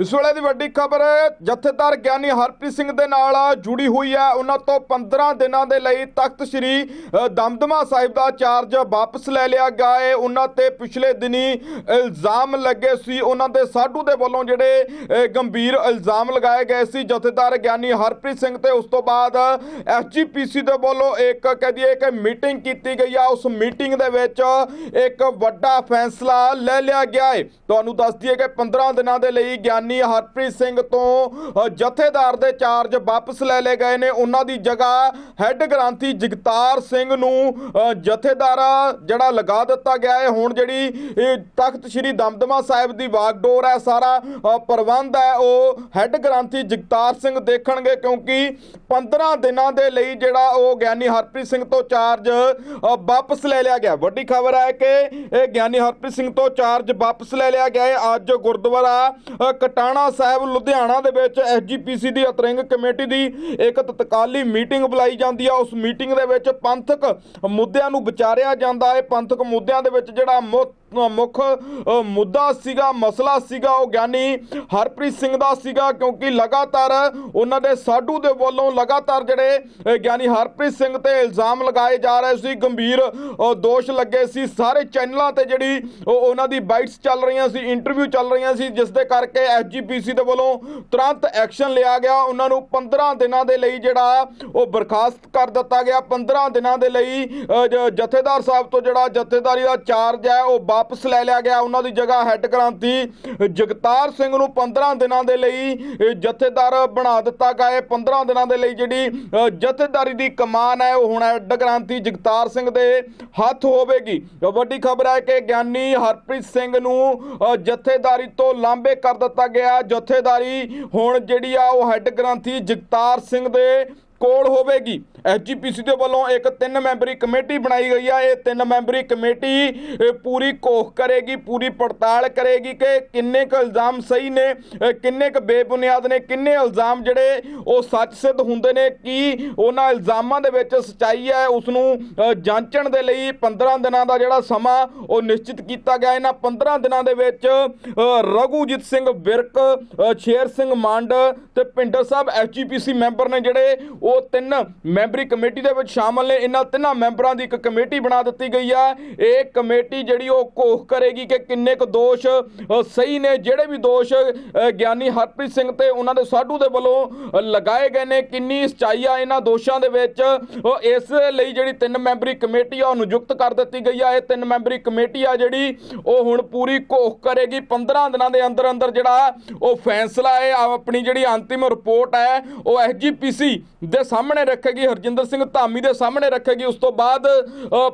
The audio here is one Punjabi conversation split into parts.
ਇਸ ਵੇਲੇ ਦੀ ਵੱਡੀ ਖਬਰ, ਜਥੇਦਾਰ ਗਿਆਨੀ ਹਰਪ੍ਰੀਤ ਸਿੰਘ ਦੇ ਨਾਲ ਜੁੜੀ ਹੋਈ ਹੈ। ਉਹਨਾਂ ਤੋਂ 15 ਦਿਨਾਂ ਦੇ ਲਈ ਤਖਤ ਸ੍ਰੀ ਦਮਦਮਾ ਸਾਹਿਬ ਦਾ ਚਾਰਜ ਵਾਪਸ ਲੈ ਲਿਆ ਗਿਆ ਹੈ ਉਹਨਾਂ ਤੇ ਪਿਛਲੇ ਦਿਨੀ ਇਲਜ਼ਾਮ ਲੱਗੇ ਸੀ। ਉਹਨਾਂ ਦੇ ਸਾਧੂ ਦੇ ਵੱਲੋਂ ਜਿਹੜੇ ਗੰਭੀਰ ਇਲਜ਼ਾਮ ਲਗਾਏ ਗਏ ਸੀ। ਜਥੇਦਾਰ ਗਿਆਨੀ ਹਰਪ੍ਰੀਤ ਸਿੰਘ ਤੇ ਉਸ ਤੋਂ ਬਾਅਦ ਐਸਜੀਪੀਸੀ ਦੇ ਵੱਲੋਂ ਇੱਕ ਕਹਿ ਦਈਏ ਕਿ ਮੀਟਿੰਗ ਕੀਤੀ ਗਈ ਆ। ਉਸ ਮੀਟਿੰਗ ਦੇ ਵਿੱਚ ਇੱਕ ਵੱਡਾ ਫੈਸਲਾ ਲੈ ਲਿਆ ਗਿਆ ਹੈ ਤੁਹਾਨੂੰ ਦੱਸ ਦਈਏ ਕਿ 15 ਦਿਨਾਂ ਦੇ ਲਈ ਗਿਆਨੀ ਹਰਪ੍ਰੀਤ ਸਿੰਘ ਤੋਂ ਜਥੇਦਾਰ ਦੇ ਚਾਰਜ ਵਾਪਸ ਲੈ ਲਏ ਗਏ ਨੇ। ਉਹਨਾਂ ਦੀ ਜਗ੍ਹਾ ਹੈੱਡ ਗ੍ਰਾਂਥੀ ਜਗਤਾਰ ਸਿੰਘ ਨੂੰ ਅ, ਜਥੇਦਾਰ ਜਿਹੜਾ ਲਗਾ ਦਿੱਤਾ ਗਿਆ ਹੈ। ਹੁਣ ਜਿਹੜੀ ਤਖਤ ਸ੍ਰੀ ਦਮਦਮਾ ਸਾਹਿਬ ਦੀ ਵਾਗਡੋਰ ਹੈ ਸਾਰਾ ਪ੍ਰਬੰਧ ਹੈ ਉਹ ਹੈੱਡ ਗ੍ਰਾਂਥੀ ਜਗਤਾਰ ਸਿੰਘ ਦੇਖਣਗੇ ਕਿਉਂਕਿ 15 ਦਿਨਾਂ ਦੇ ਲਈ ਜਿਹੜਾ ਉਹ ਗਿਆਨੀ ਹਰਪ੍ਰੀਤ ਸਿੰਘ ਤੋਂ ਚਾਰਜ ਵਾਪਸ ਲੈ ਲਿਆ ਗਿਆ। ਵੱਡੀ ਖਬਰ ਹੈ ਕਿ ਇਹ ਗਿਆਨੀ ਹਰਪ੍ਰੀਤ ਸਿੰਘ ਤੋਂ ਚਾਰਜ ਵਾਪਸ ਲੈ ਲਿਆ ਗਿਆ ਹੈ। ਅੱਜ ਗੁਰਦੁਆਰਾ ਅ, ਕਟਾਣਾ ਸਾਹਿਬ, ਲੁਧਿਆਣਾ ਦੇ ਵਿੱਚ ਐਸਜੀਪੀਸੀ ਦੀ ਅਤਰਿੰਗ ਕਮੇਟੀ ਦੀ ਇੱਕ ਤਤਕਾਲੀ ਮੀਟਿੰਗ ਬੁਲਾਈ ਜਾਂਦੀ ਹੈ ਉਸ ਮੀਟਿੰਗ ਦੇ ਵਿੱਚ ਪੰਥਕ ਮੁੱਦਿਆਂ ਨੂੰ ਵਿਚਾਰਿਆ ਜਾਂਦਾ ਹੈ। ਪੰਥਕ ਮੁੱਦਿਆਂ ਦੇ ਵਿੱਚ ਜਿਹੜਾ ਮੁੱਖ ਮੁੱਖ ਮੁੱਦਾ ਸੀਗਾ, ਮਸਲਾ ਸੀਗਾ ਉਹ ਗਿਆਨੀ ਹਰਪ੍ਰੀਤ ਸਿੰਘ ਦਾ ਸੀਗਾ, ਕਿਉਂਕਿ ਲਗਾਤਾਰ ਉਹਨਾਂ ਦੇ ਸਾਧੂ ਦੇ ਵੱਲੋਂ ਲਗਾਤਾਰ ਜਿਹੜੇ ਗਿਆਨੀ ਹਰਪ੍ਰੀਤ ਸਿੰਘ ਤੇ ਇਲਜ਼ਾਮ ਲਗਾਏ ਜਾ ਰਹੇ ਸੀ, ਗੰਭੀਰ ਦੋਸ਼ ਲੱਗੇ ਸੀ। ਸਾਰੇ ਚੈਨਲਾਂ ਤੇ ਜਿਹੜੀ ਉਹ ਉਹਨਾਂ ਦੀ ਬਾਈਟਸ ਚੱਲ ਰਹੀਆਂ ਸੀ, ਇੰਟਰਵਿਊ ਚੱਲ ਰਹੀਆਂ ਸੀ, ਜਿਸ ਦੇ ਕਰਕੇ ਐਸਜੀਪੀਸੀ ਦੇ ਵੱਲੋਂ ਤੁਰੰਤ ਐਕਸ਼ਨ ਲਿਆ ਗਿਆ। ਉਹਨਾਂ ਨੂੰ 15 ਦਿਨਾਂ ਦੇ ਲਈ ਜਿਹੜਾ ਉਹ ਬਰਖਾਸਤ ਕਰ ਦਿੱਤਾ ਗਿਆ। 15 ਦਿਨਾਂ ਦੇ ਲਈ ਜਥੇਦਾਰ ਸਾਹਿਬ ਤੋਂ ਜਿਹੜਾ ਜਥੇਦਾਰੀ ਦਾ ਚਾਰਜ ਹੈ, ਉਹ ਵਾਪਸ ਲੈ ਲਿਆ ਗਿਆ। ਉਹਨਾਂ ਦੀ ਜਗ੍ਹਾ ਹੈੱਡ ਕ੍ਰਾਂਤੀ ਜਗਤਾਰ ਸਿੰਘ ਨੂੰ 15 ਦਿਨਾਂ ਦੇ ਲਈ ਜਥੇਦਾਰ ਬਣਾ ਦਿੱਤਾ ਗਿਆ ਹੈ। 15 ਦਿਨਾਂ ਦੇ ਲਈ ਜਿਹੜੀ ਜਥੇਦਾਰੀ ਦੀ ਕਮਾਨ ਹੈ, ਉਹ ਹੁਣ ਹੈੱਡ ਕ੍ਰਾਂਤੀ ਜਗਤਾਰ ਸਿੰਘ ਦੇ ਹੱਥ ਹੋਵੇਗੀ। ਵੱਡੀ ਖਬਰ ਹੈ ਕਿ ਗਿਆਨੀ ਹਰਪ੍ਰੀਤ ਸਿੰਘ ਨੂੰ ਜਥੇਦਾਰੀ ਤੋਂ ਲਾਂਬੇ ਕਰ ਦਿੱਤਾ ਗਿਆ। ਜਥੇਦਾਰੀ ਹੁਣ ਜਿਹੜੀ ਆ, ਉਹ ਹੈੱਡ ਗ੍ਰਾਂਥੀ ਜਗਤਾਰ ਸਿੰਘ ਦੇ ਕੋਲ ਹੋਵੇਗੀ। ਐਸਜੀਪੀਸੀ ਦੇ ਵੱਲੋਂ ਇੱਕ ਤਿੰਨ ਮੈਂਬਰੀ ਕਮੇਟੀ ਬਣਾਈ ਗਈ ਆ। ਇਹ ਤਿੰਨ ਮੈਂਬਰੀ ਕਮੇਟੀ ਪੂਰੀ ਕੋਖ ਕਰੇਗੀ, ਪੂਰੀ ਪੜਤਾਲ ਕਰੇਗੀ ਕਿ ਕਿੰਨੇ ਕੁ ਇਲਜ਼ਾਮ ਸਹੀ ਨੇ ਕਿੰਨੇ ਕੁ ਬੇਬੁਨਿਆਦ ਨੇ, ਕਿੰਨੇ ਇਲਜ਼ਾਮ ਜਿਹੜੇ ਉਹ ਸੱਚ ਸਿੱਧ ਹੁੰਦੇ ਨੇ, ਕੀ ਉਹਨਾਂ ਇਲਜ਼ਾਮਾਂ ਦੇ ਵਿੱਚ ਸਚਾਈ ਹੈ ਉਸ ਨੂੰ ਜਾਂਚਣ ਦੇ ਲਈ 15 ਦਿਨਾਂ ਦਾ ਜਿਹੜਾ ਸਮਾਂ ਉਹ ਨਿਸ਼ਚਿਤ ਕੀਤਾ ਗਿਆ। ਇਹਨਾਂ 15 ਦਿਨਾਂ ਦੇ ਵਿੱਚ ਰਘੂਜੀਤ ਸਿੰਘ ਵਿਰਕ ਸ਼ੇਰ ਸਿੰਘ ਮੰਡ ਤੇ ਪਿੰਡਰ ਸਾਹਿਬ ਐਸਜੀਪੀਸੀ ਮੈਂਬਰ ਨੇ ਜਿਹੜੇ ਉਹ ਤਿੰਨ ਮੈਂਬਰੀ ਮੈਂਬਰੀ ਕਮੇਟੀ ਦੇ ਵਿੱਚ ਸ਼ਾਮਲ ਨੇ। ਇਹਨਾਂ ਤਿੰਨਾਂ ਮੈਂਬਰਾਂ ਦੀ ਇੱਕ ਕਮੇਟੀ ਬਣਾ ਦਿੱਤੀ ਗਈ ਆ ਇਹ ਕਮੇਟੀ ਜਿਹੜੀ ਉਹ ਘੋਖ ਕਰੇਗੀ ਕਿ ਕਿੰਨੇ ਕੁ ਦੋਸ਼ ਸਹੀ ਨੇ। ਜਿਹੜੇ ਵੀ ਦੋਸ਼ ਗਿਆਨੀ ਹਰਪ੍ਰੀਤ ਸਿੰਘ ਤੇ ਉਹਨਾਂ ਦੇ ਸਾਧੂ ਦੇ ਵੱਲੋਂ ਲਗਾਏ ਗਏ ਨੇ। ਕਿੰਨੀ ਸਚਾਈ ਆ ਇਹਨਾਂ ਦੋਸ਼ਾਂ ਦੇ ਵਿੱਚ। ਇਸ ਲਈ ਜਿਹੜੀ ਤਿੰਨ ਮੈਂਬਰੀ ਕਮੇਟੀ ਆ, ਉਹ ਨਿਯੁਕਤ ਕਰ ਦਿੱਤੀ ਗਈ ਆ। ਇਹ ਤਿੰਨ ਮੈਂਬਰੀ ਕਮੇਟੀ ਆ ਜਿਹੜੀ, ਉਹ ਹੁਣ ਪੂਰੀ ਘੋਖ ਕਰੇਗੀ। 15 ਦਿਨਾਂ ਦੇ ਅੰਦਰ ਅੰਦਰ ਜਿਹੜਾ, ਉਹ ਫੈਸਲਾ ਹੈ। ਆਪਣੀ ਜਿਹੜੀ ਅੰਤਿਮ ਰਿਪੋਰਟ ਹੈ, ਉਹ ਐਸਜੀਪੀਸੀ ਦੇ ਸਾਹਮਣੇ ਰੱਖੇਗੀ। ਹਰਜਿੰਦਰ ਸਿੰਘ ਧਾਮੀ ਦੇ ਸਾਹਮਣੇ ਰੱਖੇਗੀ। ਉਸ ਤੋਂ ਬਾਅਦ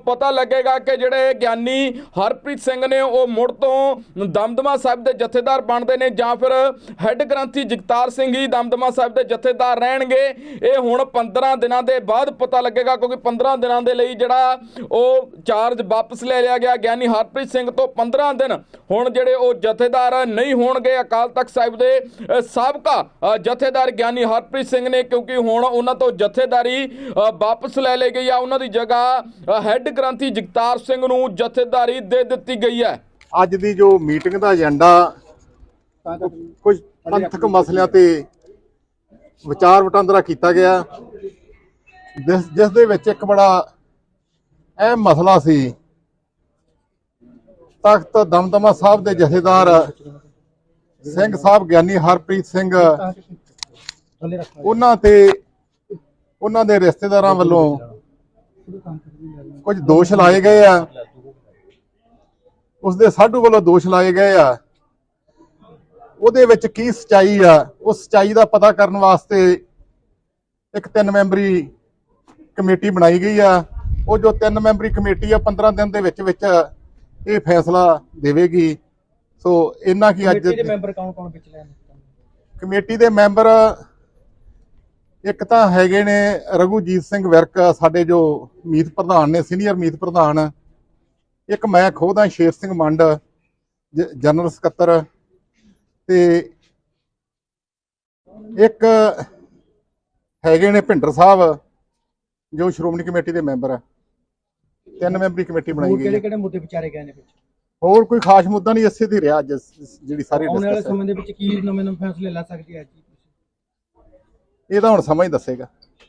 ਪਤਾ ਲੱਗੇਗਾ ਕਿ ਜਿਹੜੇ ਗਿਆਨੀ ਹਰਪ੍ਰੀਤ ਸਿੰਘ ਨੇ ਉਹ ਮੁੜ ਤੋਂ ਦਮਦਮਾ ਸਾਹਿਬ ਦੇ ਜਥੇਦਾਰ ਬਣਦੇ ਨੇ ਜਾਂ ਫਿਰ ਹੈੱਡ ਗ੍ਰੰਥੀ ਜਗਤਾਰ ਸਿੰਘ ਹੀ ਦਮਦਮਾ ਸਾਹਿਬ ਦੇ ਜਥੇਦਾਰ ਰਹਿਣਗੇ। ਇਹ ਹੁਣ 15 ਦਿਨਾਂ ਦੇ ਬਾਅਦ ਪਤਾ ਲੱਗੇਗਾ, ਕਿਉਂਕਿ 15 ਦਿਨਾਂ ਦੇ ਲਈ ਜਿਹੜਾ ਉਹ ਚਾਰਜ ਵਾਪਸ ਲੈ ਲਿਆ ਗਿਆ। ਗਿਆਨੀ ਹਰਪ੍ਰੀਤ ਸਿੰਘ ਤੋਂ 15 ਦਿਨ ਹੁਣ ਜਿਹੜੇ ਉਹ ਜਥੇਦਾਰ ਨਹੀਂ ਹੋਣਗੇ ਅਕਾਲ ਤਖਤ ਸਾਹਿਬ ਦੇ ਸਾਬਕਾ ਜਥੇਦਾਰ ਗਿਆਨੀ ਹਰਪ੍ਰੀਤ ਸਿੰਘ ਨੇ, ਕਿਉਂਕਿ ਹੁਣ ਉਹਨਾਂ ਤੋਂ ਜਥੇਦਾਰੀ ਵਾਪਸ ਲੈ ਲਈ ਗਈ ਆ ਉਹਨਾਂ ਦੀ ਜਗ੍ਹਾ ਹੈੱਡ ਗ੍ਰੰਥੀ ਜਗਤਾਰ ਸਿੰਘ ਨੂੰ ਜਥੇਦਾਰੀ ਦੇ ਦਿੱਤੀ ਗਈ ਹੈ। ਅੱਜ ਦੀ ਜੋ ਮੀਟਿੰਗ ਦਾ ਏਜੰਡਾ ਕੁਝ ਪੰਥਕ ਮਸਲਿਆਂ ਤੇ ਵਿਚਾਰ ਵਟਾਂਦਰਾ ਕੀਤਾ ਗਿਆ। ਜਿਸ ਜਿਸ ਦੇ ਵਿੱਚ ਇੱਕ ਬੜਾ ਅਹਿਮ ਮਸਲਾ ਸੀ ਤਖਤ ਦਮਦਮਾ ਸਾਹਿਬ ਦੇ ਜਥੇਦਾਰ ਸਿੰਘ ਸਾਹਿਬ ਗਿਆਨੀ ਹਰਪ੍ਰੀਤ ਸਿੰਘ। ਉਹਨਾਂ ਤੇ ਉਹਨਾਂ ਦੇ ਰਿਸ਼ਤੇਦਾਰਾਂ ਵੱਲੋਂ ਕੁਝ ਦੋਸ਼ ਲਾਏ ਗਏ ਆ। ਉਸ ਦੇ ਸਾਧੂ ਵੱਲੋਂ ਦੋਸ਼ ਲਾਏ ਗਏ ਆ। ਉਹਦੇ ਵਿੱਚ ਕੀ ਸਚਾਈ ਆ? ਉਸ ਸਚਾਈ ਦਾ ਪਤਾ ਕਰਨ ਵਾਸਤੇ ਇੱਕ ਤਿੰਨ ਮੈਂਬਰੀ ਕਮੇਟੀ ਬਣਾਈ ਗਈ ਆ। ਉਹ ਜੋ ਤਿੰਨ ਮੈਂਬਰੀ ਕਮੇਟੀ ਆ 15 ਦਿਨ ਦੇ ਵਿੱਚ ਵਿੱਚ ਇਹ ਫੈਸਲਾ ਦੇਵੇਗੀ। ਸੋ ਇਹਨਾਂ ਕੀ ਅੱਜ ਕਮੇਟੀ ਦੇ ਮੈਂਬਰ ਕੌਣ ਕੌਣ ਵਿੱਚ ਲੈਣ ਕਮੇਟੀ ਦੇ ਮੈਂਬਰ ਇੱਕ ਤਾਂ ਹੈਗੇ ਨੇ ਰਘੂਜੀਤ ਸਿੰਘ ਵਿਰਕ ਸਾਡੇ ਜੋ ਮੀਤ ਪ੍ਰਧਾਨ ਨੇ ਸੀਨੀਅਰ ਮੀਤ ਪ੍ਰਧਾਨ। ਇੱਕ ਮੈਂ ਖੁਦ ਸ਼ੇਰ ਸਿੰਘ ਮੰਡ ਜਨਰਲ ਸਕੱਤਰ। ਤੇ ਇੱਕ ਹੈਗੇ ਨੇ ਭਿੰਡਰ ਸਾਹਿਬ ਜੋ ਸ਼੍ਰੋਮਣੀ ਕਮੇਟੀ ਦੇ ਮੈਂਬਰ ਆ। ਤਿੰਨ ਮੈਂਬਰੀ ਕਮੇਟੀ ਬਣਾਈ ਗਈ ਕਿਹੜੇ ਕਿਹੜੇ ਮੁੱਦੇ ਵਿਚਾਰੇ ਗਏ ਨੇ ਵਿੱਚ? ਹੋਰ ਕੋਈ ਖਾਸ ਮੁੱਦਾ ਨਹੀਂ ਇਸੇ ਤੇ ਰਿਹਾ ਅੱਜ ਜਿਹੜੀ ਸਾਰੀ ਆਉਣ ਵਾਲੇ ਸਮੇਂ ਦੇ ਵਿੱਚ ਕੀ ਨਵੇਂ ਨਵੇਂ ਫੈਸਲੇ ਲੈ ਸਕਦੀ ਹੈ ਜੀ ਇਹ ਤਾਂ ਹੁਣ ਸਮਾਂ ਹੀ ਦੱਸੇਗਾ।